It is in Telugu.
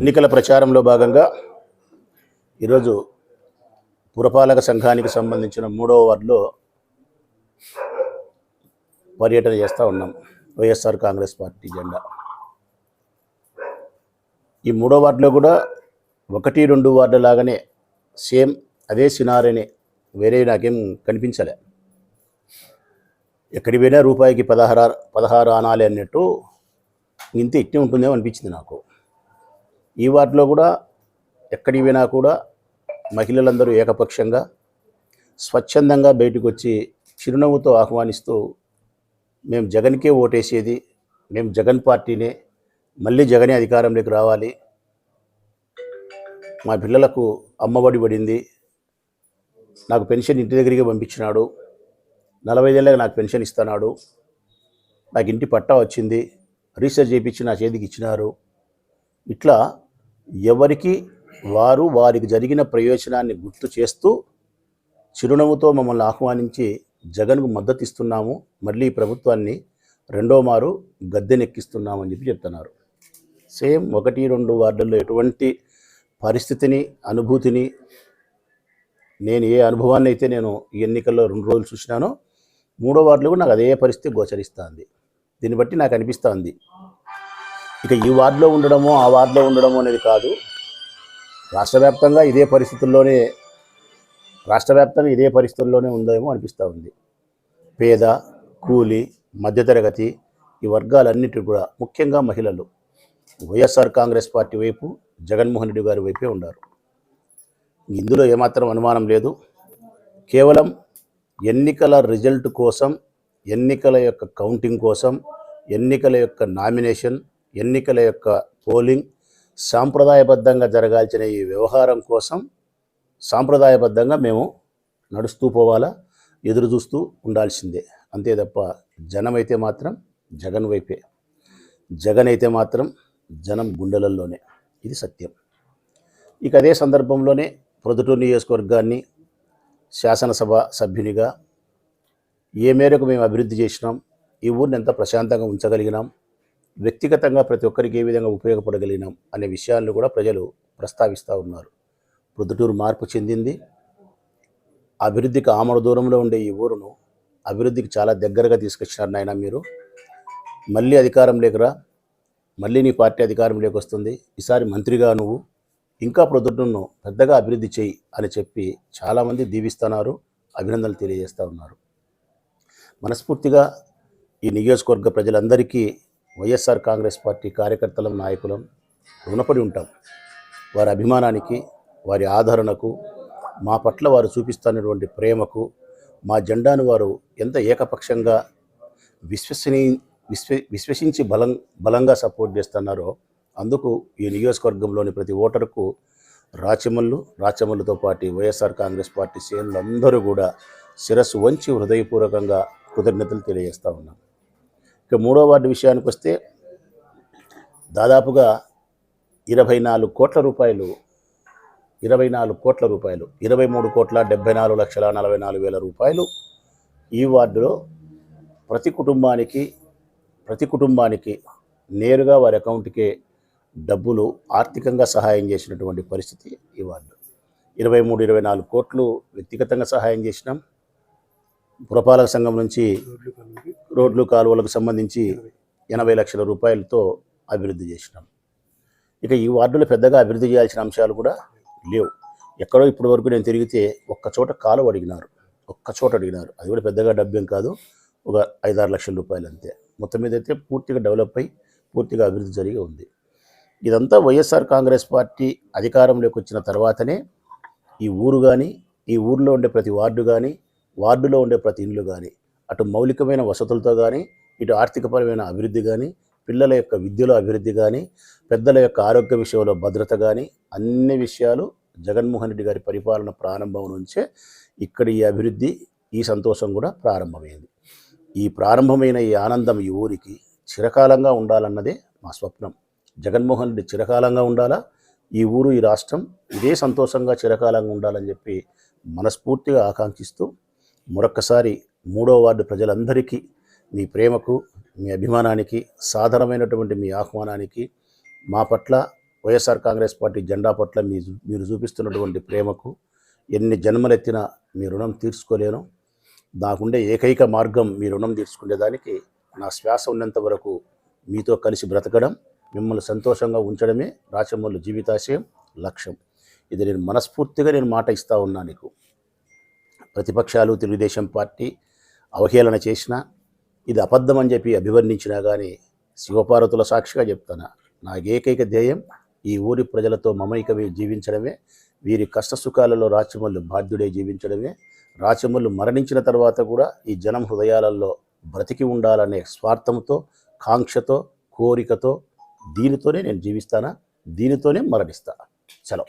ఎన్నికల ప్రచారంలో భాగంగా ఈరోజు పురపాలక సంఘానికి సంబంధించిన మూడవ వార్డులో పర్యటన చేస్తూ ఉన్నాం. వైఎస్ఆర్ కాంగ్రెస్ పార్టీ జెండా. ఈ మూడో వార్డులో కూడా ఒకటి రెండు వార్డు లాగానే సేమ్ అదే సినారీనే వేరే నాకేం కనిపించలే. ఎక్కడి పోయినా రూపాయికి పదహారు పదహారు అనాలి అన్నట్టు ఇంత ఇట్టే ఉంటుందేమో అనిపించింది నాకు. ఈ వార్డులో కూడా ఎక్కడికి పోయినా కూడా మహిళలందరూ ఏకపక్షంగా స్వచ్ఛందంగా బయటకు వచ్చి చిరునవ్వుతో ఆహ్వానిస్తూ మేము జగన్కే ఓటేసేది మేము జగన్ పార్టీనే మళ్ళీ జగనే అధికారంలోకి రావాలి. మా పిల్లలకు అమ్మఒడి పడింది. నాకు పెన్షన్ ఇంటి దగ్గరికి పంపించినాడు. నలభై ఏళ్ళకి నాకు పెన్షన్ ఇస్తున్నాడు. నాకు ఇంటి పట్టా వచ్చింది. రీసెర్చ్ చేయించి నా చేతికి ఇచ్చినారు. ఇట్లా ఎవరికి? వారు వారికి జరిగిన ప్రయోజనాన్ని గుర్తు చేస్తూ చిరునవ్వుతో మమ్మల్ని ఆహ్వానించి జగన్కు మద్దతు ఇస్తున్నాము మళ్ళీ ఈ ప్రభుత్వాన్ని రెండో మారు గద్దెనెక్కిస్తున్నామని చెప్పి చెప్తున్నారు. సేమ్ ఒకటి రెండు వార్డుల్లో ఎటువంటి పరిస్థితిని అనుభూతిని నేను ఏ అనుభవాన్ని అయితే నేను ఈ ఎన్నికల్లో రెండు రోజులు చూసినానో మూడో వార్డులో కూడా నాకు అదే పరిస్థితి గోచరిస్తుంది. దీన్ని బట్టి నాకు అనిపిస్తుంది. ఇక ఈ వార్డులో ఉండడమో ఆ వార్డులో ఉండడమో అనేది కాదు. రాష్ట్ర వ్యాప్తంగా ఇదే పరిస్థితుల్లోనే రాష్ట్ర వ్యాప్తంగా ఇదే పరిస్థితుల్లోనే ఉందేమో అనిపిస్తూ ఉంది. పేద కూలి మధ్యతరగతి ఈ వర్గాలన్నిటి కూడా ముఖ్యంగా మహిళలు వైఎస్ఆర్ కాంగ్రెస్ పార్టీ వైపు జగన్మోహన్ రెడ్డి గారి వైపే ఉన్నారు ఇందులో ఏమాత్రం అనుమానం లేదు. కేవలం ఎన్నికల రిజల్ట్ కోసం ఎన్నికల యొక్క కౌంటింగ్ కోసం ఎన్నికల యొక్క నామినేషన్ ఎన్నికల యొక్క పోలింగ్ సాంప్రదాయబద్ధంగా జరగాల్సిన ఈ వ్యవహారం కోసం సాంప్రదాయబద్ధంగా మేము నడుస్తూ పోవాలా ఎదురు చూస్తూ ఉండాల్సిందే. అంతే తప్ప జనం అయితే మాత్రం జగన్ వైపే. జగన్ అయితే మాత్రం జనం గుండెలలోనే ఇది సత్యం. ఇక అదే సందర్భంలోనే ప్రొద్దుటూరు నియోజకవర్గాన్ని శాసనసభ సభ్యునిగా ఏ మేరకు మేము అభివృద్ధి చేసినాం ఈ ఊరిని ఎంత ప్రశాంతంగా ఉంచగలిగినాం వ్యక్తిగతంగా ప్రతి ఒక్కరికి ఏ విధంగా ఉపయోగపడగలిగినాం అనే విషయాలను కూడా ప్రజలు ప్రస్తావిస్తూ ఉన్నారు. ప్రొద్దుటూరు మార్పు చెందింది. అభివృద్ధికి ఆమడ దూరంలో ఉండే ఈ ఊరును అభివృద్ధికి చాలా దగ్గరగా తీసుకొచ్చినారు నాయన మీరు. మళ్ళీ అధికారం లేకురా? మళ్ళీ నీ పార్టీ అధికారంలోకి వస్తుంది ఈసారి మంత్రిగా నువ్వు ఇంకా ప్రొద్దుటూరును పెద్దగా అభివృద్ధి చేయి అని చెప్పి చాలామంది దీవిస్తున్నారు అభినందనలు తెలియజేస్తూ ఉన్నారు. మనస్ఫూర్తిగా ఈ నియోజకవర్గ ప్రజలందరికీ వైఎస్ఆర్ కాంగ్రెస్ పార్టీ కార్యకర్తలం నాయకులం రుణపడి ఉంటాం. వారి అభిమానానికి వారి ఆదరణకు మా పట్ల వారు చూపిస్తున్నటువంటి ప్రేమకు మా జెండాను వారు ఎంత ఏకపక్షంగా విశ్వసనీ విశ్వ విశ్వసించి బలం బలంగా సపోర్ట్ చేస్తున్నారో అందుకు ఈ నియోజకవర్గంలోని ప్రతి ఓటరుకు రాచమల్లు రాచమల్లుతో పాటు వైఎస్ఆర్ కాంగ్రెస్ పార్టీ శ్రేణులందరూ కూడా శిరస్సు వంచి హృదయపూర్వకంగా కృతజ్ఞతలు తెలియజేస్తూ ఉన్నాం. ఇక మూడో వార్డు విషయానికి వస్తే దాదాపుగా ఇరవై నాలుగు కోట్ల రూపాయలు ఇరవై నాలుగు కోట్ల రూపాయలు ఇరవై మూడు కోట్ల డెబ్బై నాలుగు లక్షల నలభై నాలుగు వేల రూపాయలు ఈ వార్డులో ప్రతి కుటుంబానికి ప్రతి కుటుంబానికి నేరుగా వారి అకౌంట్కే డబ్బులు ఆర్థికంగా సహాయం చేసినటువంటి పరిస్థితి ఈ వార్డు. ఇరవై మూడు ఇరవై నాలుగు కోట్లు వ్యక్తిగతంగా సహాయం చేసినాం. పురపాలక సంఘం నుంచి రోడ్లు కాలువలకు సంబంధించి ఎనభై లక్షల రూపాయలతో అభివృద్ధి చేసినాం. ఇక ఈ వార్డులో పెద్దగా అభివృద్ధి చేయాల్సిన అంశాలు కూడా లేవు. ఎక్కడో ఇప్పటి వరకు నేను తిరిగితే ఒక్క చోట కాలువ అడిగినారు. ఒక్క చోట అడిగినారు. అది కూడా పెద్దగా డబ్బేం కాదు. ఒక ఐదారు లక్షల రూపాయలు అంతే. మొత్తం మీద అయితే పూర్తిగా డెవలప్ అయి పూర్తిగా అభివృద్ధి జరిగి ఉంది. ఇదంతా వైఎస్ఆర్ కాంగ్రెస్ పార్టీ అధికారంలోకి వచ్చిన తర్వాతనే ఈ ఊరు కానీ ఈ ఊరిలో ఉండే ప్రతి వార్డు కానీ వార్డులో ఉండే ప్రతి ఇల్లు కానీ అటు మౌలికమైన వసతులతో కానీ ఇటు ఆర్థికపరమైన అభివృద్ధి కానీ పిల్లల యొక్క విద్యలో అభివృద్ధి కానీ పెద్దల యొక్క ఆరోగ్య విషయంలో భద్రత కానీ అన్ని విషయాలు జగన్మోహన్ రెడ్డి గారి పరిపాలన ప్రారంభం నుంచే ఇక్కడ ఈ అభివృద్ధి ఈ సంతోషం కూడా ప్రారంభమైంది. ఈ ప్రారంభమైన ఈ ఆనందం ఈ ఊరికి చిరకాలంగా ఉండాలన్నదే మా స్వప్నం. జగన్మోహన్ రెడ్డి చిరకాలంగా ఉండాలా? ఈ ఊరు ఈ రాష్ట్రం ఇదే సంతోషంగా చిరకాలంగా ఉండాలని చెప్పి మనస్ఫూర్తిగా ఆకాంక్షిస్తూ మరొక్కసారి మూడో వార్డు ప్రజలందరికీ మీ ప్రేమకు మీ అభిమానానికి సాధారణమైనటువంటి మీ ఆహ్వానానికి మా పట్ల వైఎస్ఆర్ కాంగ్రెస్ పార్టీ జెండా పట్ల మీ మీరు చూపిస్తున్నటువంటి ప్రేమకు ఎన్ని జన్మలెత్తినా మీ రుణం తీర్చుకోలేను. నాకుండే ఏకైక మార్గం మీ రుణం తీర్చుకునేదానికి నా శ్వాస ఉన్నంత వరకు మీతో కలిసి బ్రతకడం మిమ్మల్ని సంతోషంగా ఉంచడమే రాచమల్లు జీవితాశయం లక్ష్యం. ఇది నేను మనస్ఫూర్తిగా నేను మాట ఇస్తా ఉన్నా నీకు. ప్రతిపక్షాలు తెలుగుదేశం పార్టీ అవహేళన చేసినా ఇది అబద్ధం అని చెప్పి అభివర్ణించినా కానీ శివపార్వతుల సాక్షిగా చెప్తాను? నా ఏకైక ధ్యేయం ఈ ఊరి ప్రజలతో మమైకమే జీవించడమే వీరి కష్టసుఖాలలో రాచమల్లు బాధ్యుడే జీవించడమే రాచమల్లు మరణించిన తర్వాత కూడా ఈ జనం హృదయాలలో బ్రతికి ఉండాలనే స్వార్థంతో కాంక్షతో కోరికతో దీనితోనే నేను జీవిస్తానా? దీనితోనే మరణిస్తా. సెలవు.